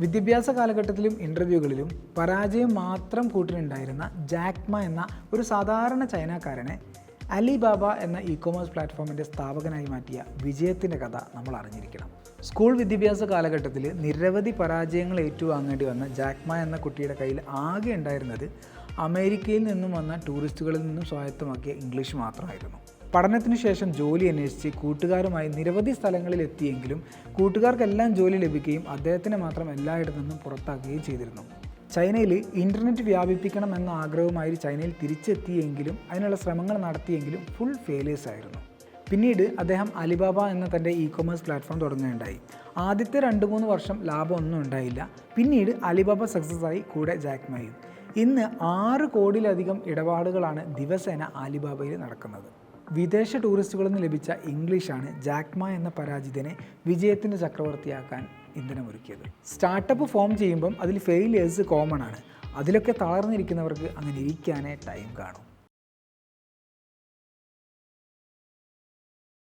വിദ്യാഭ്യാസ കാലഘട്ടത്തിലും ഇന്റർവ്യൂകളിലും പരാജയം മാത്രം കൂട്ടിനുണ്ടായിരുന്ന ജാക്മ എന്ന ഒരു സാധാരണ ചൈനക്കാരനെ അലിബാബ എന്ന ഇ കൊമേഴ്സ് പ്ലാറ്റ്ഫോമിന്റെ സ്ഥാപകനായി മാറ്റിയ വിജയത്തിന്റെ കഥ നമ്മൾ അറിഞ്ഞിരിക്കണം. സ്കൂൾ വിദ്യാഭ്യാസ കാലഘട്ടത്തിൽ നിരവധി പരാജയങ്ങൾ ഏറ്റുവാങ്ങേണ്ടി വന്ന ജാക്മ എന്ന കുട്ടിയുടെ കയ്യിൽ ആകെ ഉണ്ടായിരുന്നത് അമേരിക്കയിൽ നിന്നും വന്ന ടൂറിസ്റ്റുകളിൽ നിന്നും സ്വായത്തമാക്കിയ ഇംഗ്ലീഷ് മാത്രമായിരുന്നു. പഠനത്തിന് ശേഷം ജോലി അന്വേഷിച്ച് കൂട്ടുകാരുമായി നിരവധി സ്ഥലങ്ങളിൽ എത്തിയെങ്കിലും കൂട്ടുകാർക്കെല്ലാം ജോലി ലഭിക്കുകയും അദ്ദേഹത്തിനെ മാത്രം എല്ലായിടത്തു നിന്നും പുറത്താക്കുകയും ചെയ്തിരുന്നു. ചൈനയിൽ ഇന്റർനെറ്റ് വ്യാപിപ്പിക്കണം എന്ന ആഗ്രഹവുമായി ചൈനയിൽ തിരിച്ചെത്തിയെങ്കിലും അതിനുള്ള ശ്രമങ്ങൾ നടത്തിയെങ്കിലും ഫുൾ ഫെയിലേഴ്സ് ആയിരുന്നു. പിന്നീട് അദ്ദേഹം അലിബാബ എന്ന തന്റെ ഇ കൊമേഴ്സ് പ്ലാറ്റ്ഫോം തുടങ്ങുകയുണ്ടായി. ആദ്യത്തെ രണ്ട് മൂന്ന് വർഷം ലാഭമൊന്നും ഉണ്ടായില്ല. പിന്നീട് അലിബാബ സക്സസ് ആയി കൂടെ ജാക്മയും ഇന്ന് ആറ് കോടിയിലധികം ഇടപാടുകളാണ് ദിവസേന അലിബാബയിൽ നടക്കുന്നത്. വിദേശ ടൂറിസ്റ്റുകളിൽ നിന്ന് ലഭിച്ച ഇംഗ്ലീഷാണ് ജാക്മ എന്ന പരാജിതനെ വിജയത്തിന്റെ ചക്രവർത്തിയാക്കാൻ ഇന്ധനമൊരുക്കിയത്. സ്റ്റാർട്ടപ്പ് ഫോം ചെയ്യുമ്പം അതിൽ ഫെയിലിയേഴ്സ് കോമൺ ആണ്. അതിലൊക്കെ തളർന്നിരിക്കുന്നവർക്ക് അങ്ങനെ ഇരിക്കാനേ ടൈം കാണും.